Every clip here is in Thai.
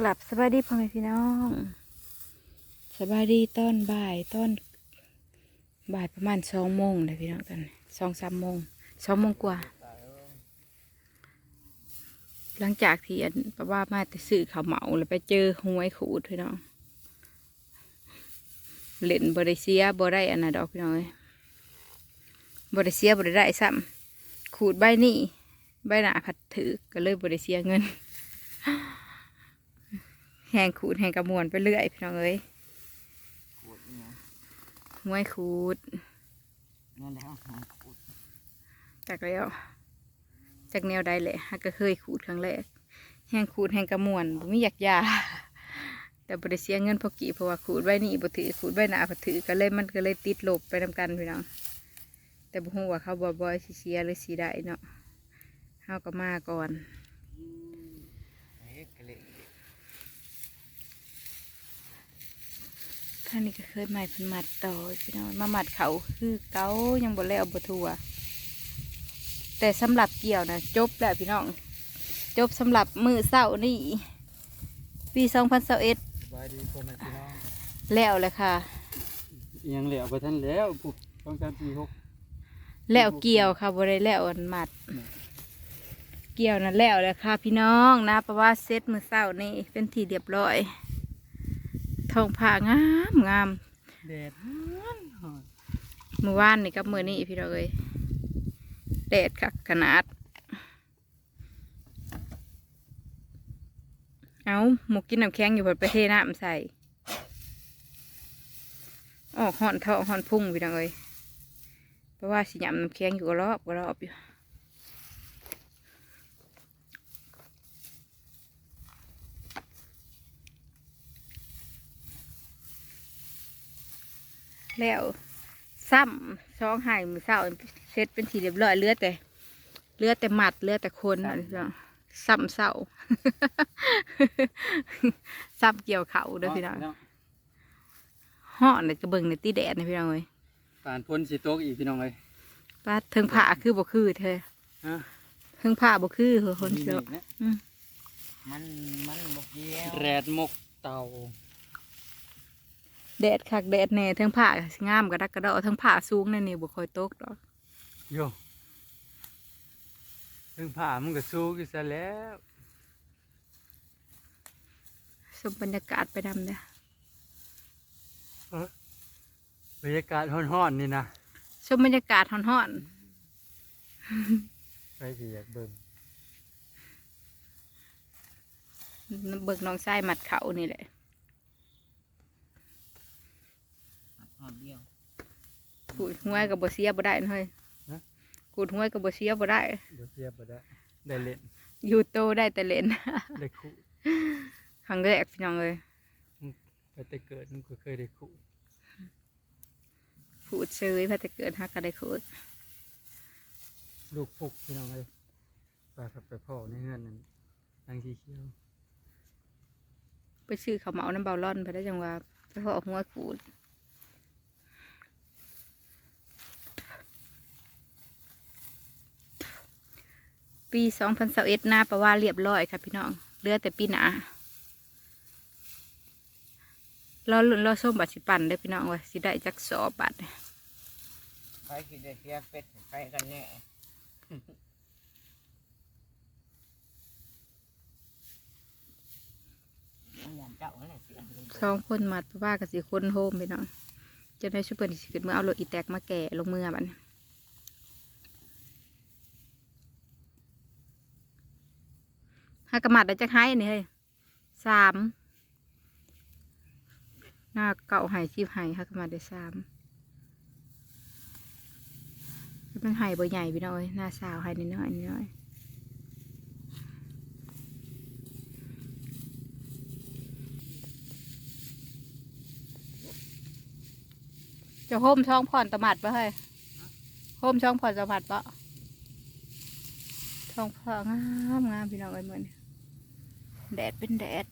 กลับสบายดีพ่อแม่พี่น้องสบายดีตอนบ่ายตอนบ่ายประมาณสองโมงเลยพี่น้องตอนสองสามโมงสองโมงกว่า หลังจากที่อันป้าว่ามาแต่ซื้อข้าวเหมาแล้วไปเจอหวยขูดพี่น้องเล่นบริเซียบได้อันน่ะดอกพี่น้องเอ้ยบริเซียบริได้ซ้ำขูดใบนี่ใบหนาผัดถือก็เลยบริเซียเงิน หงขูดแหงกระมวลไปเรื่อยพี่น้องเอ้ยขวดนี่นะหวยขูดนั่นแหละหาขวดจากแล้วจากแนวใดแหละฮักก็เคยขูดครั้งแรกแหงขูดแหงกระมวลบ่มีอยากยาแต่บริเสียเงินพอกี่เพราะว่าขูดไว้นี่บ่ถือขูดไว้หนาบถือก็เลยมันก็เลยติดลบไปนำกันพี่น้องแต่บ่ฮู้ว่าเขาบ่อยสิเสียหรือสิได้เนาะเฮาก็มาก่อน เอ๊ะกระเละ ท่านนี้ก็เคยใหม่เพิ่นมัดต่อพี่น้องมามัดเขาคือเก้ายังบ่แล้วบ่ทั่วแต่สำหรับเกี่ยวนะจบแล้วพี่น้อง จบสำหรับมือเศร้านี่ปี2021สบายดีพ่อแม่พี่น้องแล้วเลยค่ะยังเหลือไปท่านแล้วปุ๊บต้องการปีหกแล้วเกี่ยวค่ะบ่ได้แล้วอันมัด เกี่ยวนั่นแล้วเลยค่ะพี่น้องนะเพราะว่าเซตมือเศร้านี่เป็นที่เรียบร้อย ทองผ้างามงามแดดมือวานนี่กับมือนี่พี่น้องเอ้ยแดดคักขนาด เอาหมูกินน้ำแข็งอยู่บนประเทศน้ำใส่ออกห่อนท้องห่อนพุ่งพี่น้องเอ้ยเพราะว่าสิยำน้ำแข็งอยู่ก็รอบก็รอบอยู่ แล้วซ้ำช่องไห้มือเศร้าเสร็จเป็นทีเรียบร้อยเหลือแต่เหลือแต่หมัดเหลือแต่คนนั่นพี่น้องซ้ำเศร้าซ้ำเกี่ยวเขาเด้อพี่น้องห่อนเลยกระเบิงในตีแดดนะพี่น้องเอ้ยป่านพ้นสิโตกอีกพี่น้องเลยป้าเทิงผ้าคือบ่คือเธอฮะเทิงผ้าบ่คือเหรอคนเชียวนี่อืมมันมันบกเยี่ยวแรดมกเต่า แดดคักแดดแน่เทิงผ้าก็สิงามกระดักกระเดอเทิงผ้าสูงนั่นนี่บ่ค่อยตกดอกโยเรื่องผ่ามันก็สู้กันซะแล้วชมบรรยากาศไปดำเด้อบรรยากาศร้อนๆนี่นะชมบรรยากาศฮ้อนใครสิอยากเบิ่งๆเบิกน้องชายมัดเขานี่แหละ หอมเดียว ขูดห้วยกับบ่เสียบ่ได้นะเฮ้ยขูดห้วยกับบ่เสียบ่ได้บ่เทียบบ่ได้ได้เล่นอยู่โตได้แต่เล่น ได้คู่ครั้งแรกพี่น้องเอ้ยไปแต่เกิดมันก็เคยได้คู่ขูดเซยพอจะเกิดฮักก็ได้ขูดลูกพุกพี่น้องเลยไปครับไปพ่อในเฮือนนั่นทางสีเขียวไปซื้อข้าวเหมาน้ำเบาล่อนไปได้จังว่าไปพอหัวขูด ปีสองพันสิบเอ็ดหน้าประว่าเรียบร้อยค่ะพี่น้องเหลือแต่ปีหน้ารอลุ่นรอส้มบัตรสิปันได้อพี่น้องว่าสิได้จักสอบบัตรใครคิดได้เสียเป็ดใครกันแน่มันหวานเจ้าอะไรเสียสองคนมาประว่ากับสิคนโฮมพี่น้องจะได้ช่วยเปิดสิขึ้นเมื่อเอารถอีแตกมาแก่ลงมือบัดน ห้ากระมัดได้จักให้นี่เฮ้ยสามหน้าเก่าหายชีพหายห้ากระมัดได้สามมันหายบ่ใหญ่พี่น้องเอ้ยหน้าสาวหายนิดน้อยนิดน้อยจะโฮมช่องผ่อนตะหมัดปะเฮ้ยโฮมช่องผ่อนตะหมัดปะช่องผ่อนงามงามพี่น้องเอ้ยเหมือน แดดเป็นแดด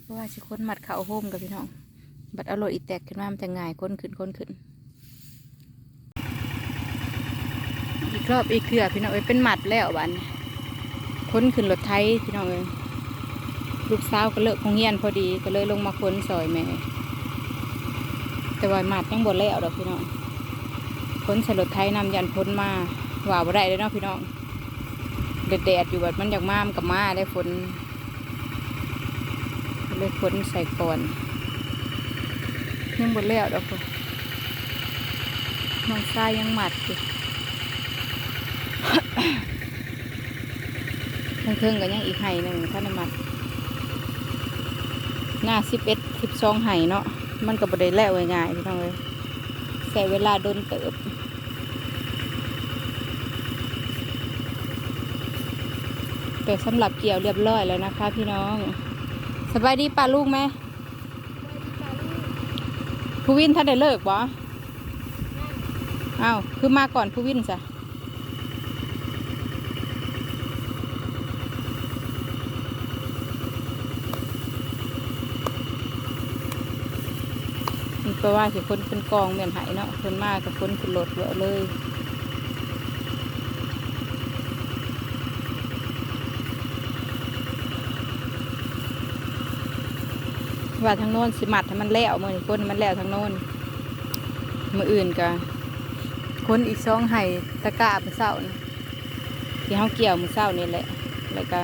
เพราะว่าสิคนหมัดเขาโฮมกับพี่น้อง บัดเอารถอีแตกขึ้นมามันจะง่ายค้นขึ้นค้นขึ้น อีกรอบอีกเถื่อพี่น้องเอ้ยเป็นหมัดแล้วบันค้นขึ้นรถไทยพี่น้องเอ้ยลูกสาวก็เลิกโรงเรียนพอดีก็เลยลงมาค้นซอยแม่แต่ว่าหมัดยังบดแล้วดอกพี่น้อง ค้นส่รถไทยนำยันพ้นมาว่าบ่ได้เลยเนาะพี่น้องแดดๆอยู่แบบมันอยากมามกับมาได้ฝนก็เลยค้นใส่ก่อนยังบดแล้วดอกนน้องชายยังหมัดอยู่เพิ่งๆกันยังอีกไห่หนึ่งท่านได้มัด หน้าสิบเอ็ดสิบสองไห่เนาะมันก็บ่ได้แล้วง่ายๆพี่น้องเลย ใส่เวลาโดนเติบแต่สำหรับเกี่ยวเรียบร้อยแล้วนะคะ พี่น้อง สบายดีป้าลูกไหมผู้วินท่านได้เลิกบ่อ้าวคือมาก่อนผู้วินจ้ะ มันก็ว่าสิคนเป็นกองเหมือนไหายเนาะคนมากกับคนขึ้นรถเยอะเลยว่าทางโน้นสิมัดให้มันแล้วมือนี้คนมันแล้วทางโน้นมืออื่นก็คนอีกสองไห้ตะกร้ามือเศร้านะที่เขาเกี่ยวมือเศร้านี่แหละแล้วก็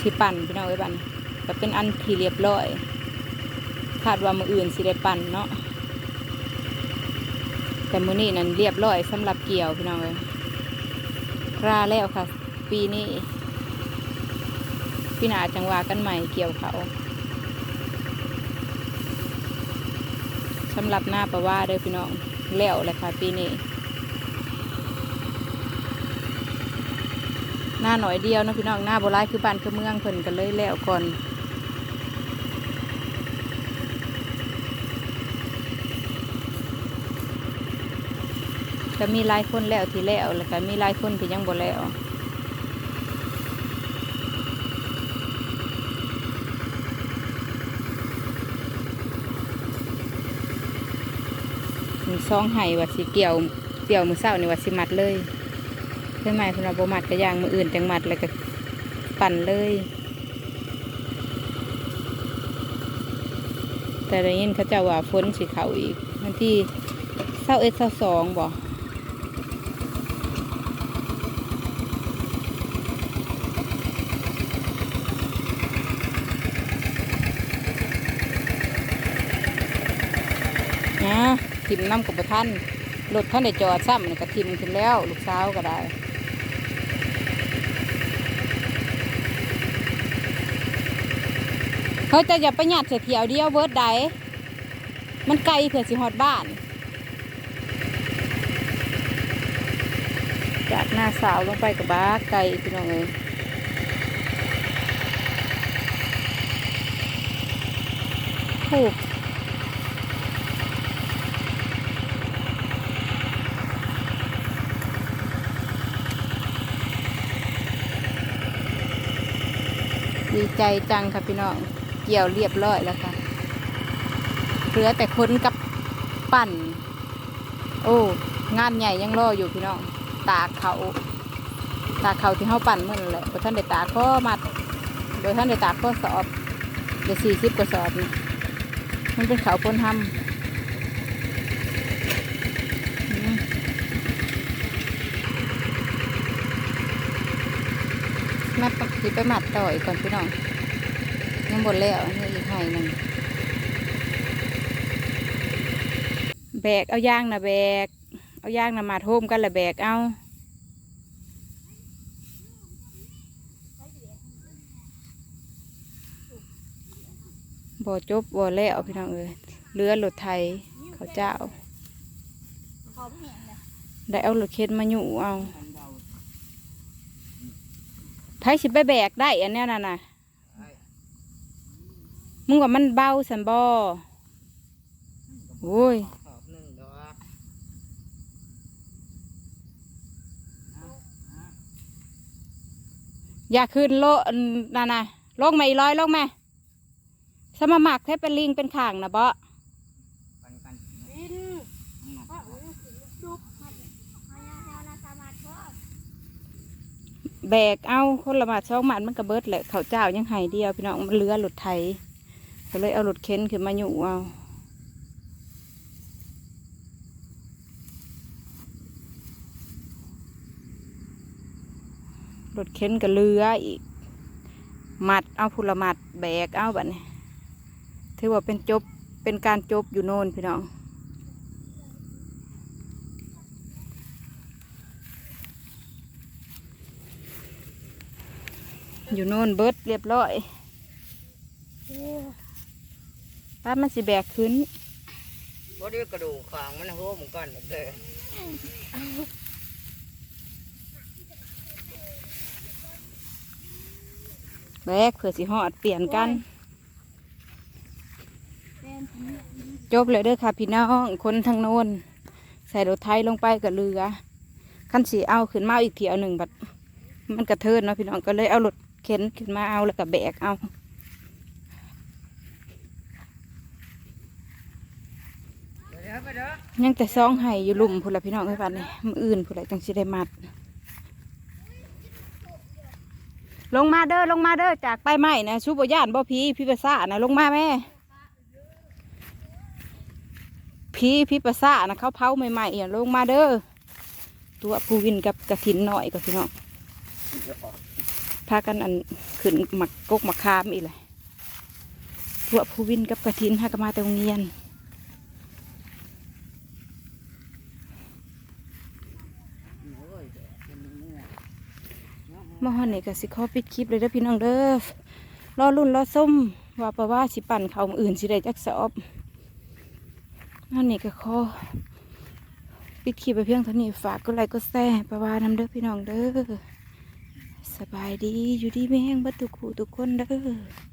ชิปั่นพี่น้องไว้บันก็เป็นอันที่เรียบร้อย คาดว่ามืออื่นสิได้ปั่นเนาะแต่มือนี้นั้นเรียบร้อยสำหรับเกี่ยวพี่น้องเลยกล้าแล้วค่ะ ปีนี้พี่นาจังหวากันใหม่เกี่ยวเขาสำหรับหน้าประว่าเด้อพี่น้องแล้วเลยค่ะ ปีนี้หน้าหน่อยเดียวนะพี่น้องหน้าโบราณคือบ้านคือเมืองเพิ่นกันเลยแล้วก่อน ก็มีหลายคนแล้วที่แล้วแล้วก็มีหลายคนที่ยังบ่แล้วซองไห้ว่าสิเกี่ยวเกี่ยวมือเศร้าในว่าสิมัดเลยเพื่อหมายเพิ่นว่าบ่มัดก็ย่างมืออื่นจังมัดแล้วก็ปั่นเลย แต่ได้ยินเขาจ้าว่าฝนสิเขาอีกวันที่เศร้าเอ็ดเศร้าสองบ่นะ ทิมน้ำกับท่านรถท่านได้จอดซ้ำนี่ก็ทิมขึ้นแล้ว ลูกสาวก็ได้เขาจะอย่าประหยัดเสียเที่ยวเดียวเบิร์ดใดมันไกลเผื่อสิฮอดบ้าน จากหน้าสาวลงไปกับบ้าไกลพี่น้องเอ้ยโอ้ ใจจังค่ะพี่น้อง เกี่ยวเรียบร้อยแล้วค่ะ เหลือแต่คนกับปั่น โอ้ งานใหญ่ยังรออยู่พี่น้อง ตากเขา ตากเขาที่เขาปั่นเมื่อนั่นแหละโดยท่านได้ตาก็มัด โดยท่านได้ตาก็สอบเดี๋ยวสี่สิบกว่าสอบ มันเป็นเขาพ้นทำ มาปักสิไปหมัดต่อยก่อนพี่น้องยังบดแล้วนี่อีกไห่หนึ่งแบกเอาย่างนะแบก เอาย่างนะมาโทมกันละแบกเอาบ่จบบ่แล้วพี่น้องเอ้ยเรือรถไทยเขาเจ้า ได้เอารถเข็นมาอยู่เอา ไผสิไปแบกได้อันเนี้ยน่ะนะมึงว่ามันเบาสันบอโอ้ยขอบหนึ่งดอกอย่าขึ้นโลน่ะนะลงมาอีกร้อยลงมาสมาหมักให้เป็นลิงเป็นข่างนะบ่ปันกัน บินก็อุ้ยดุกมันพยาแถวนาสามาทพ่อ แบกเอาคนละบาทสองบาทมันก็เบิดแหละเขาเจ้ายังไห้เดียวพี่น้องมันเหลือรถไถก็เลยเอารถเข็นขึ้นมาอยู่เอารถเข็นก็เหลืออีกมัดเอาพุละมัดแบกเอาแบบนี้ถือว่าเป็นจบเป็นการจบอยู่โน่นพี่น้อง อยู่โน่นเบิดเรียบร้อยป้ามันสิแบกขึ้นบ่ได้กระดูกขางมันโหมก่อนเด้อแบกเผื่อสิหอดเปลี่ยนกัน จบเลยเด้อค่ะพี่น้องคนทางโน้นใส่รถไทยลงไปกับเรือขั้นสีเอาขึ้นมาอีกเที่ยวหนึ่งบัดมันกระเทินเนาะพี่น้องก็เลยเอารถ เข็นขึ้นมาเอาแล้วก็แบกเอาอยังแต่ซองไห้อยู่ลุ่มพุ่นละพี่น้องไอ้ปันนี่มืออื่นพุ่นละจังสิได้มัด ลงมาเด้อลงมาเด้อจากไปไม้นะชูบย่านบ่พีพี่ภาษานะลงมาแม่พีพี่ภาษานะเขาเผาใหม่ๆอย่าลงมาเด้อตัวผู้วินกับกระถินหน่อยก็พี่น้อง พากันอันขึ้นหมักกกหมักคามอีกเลยตัวผู้วินกับกระถินหากมาแต่โรงเรียนมอยมาฮอนนี่ก็สิขอปิดคลิปเลยเด้อพี่น้องเด้อรอรุ่นรอส้มว่าประว่าสิปั่นเขาอื่นสิได้จักสอบฮอนนี่ก็ขอปิดคลิปไปเพียงเท่านี้ฝากกดไลค์กดแชร์ประว่านำเด้อพี่น้องเด้อ สบายดีอยู่ดีไม่แห้งบัดทุกขูทุกคนเด้อ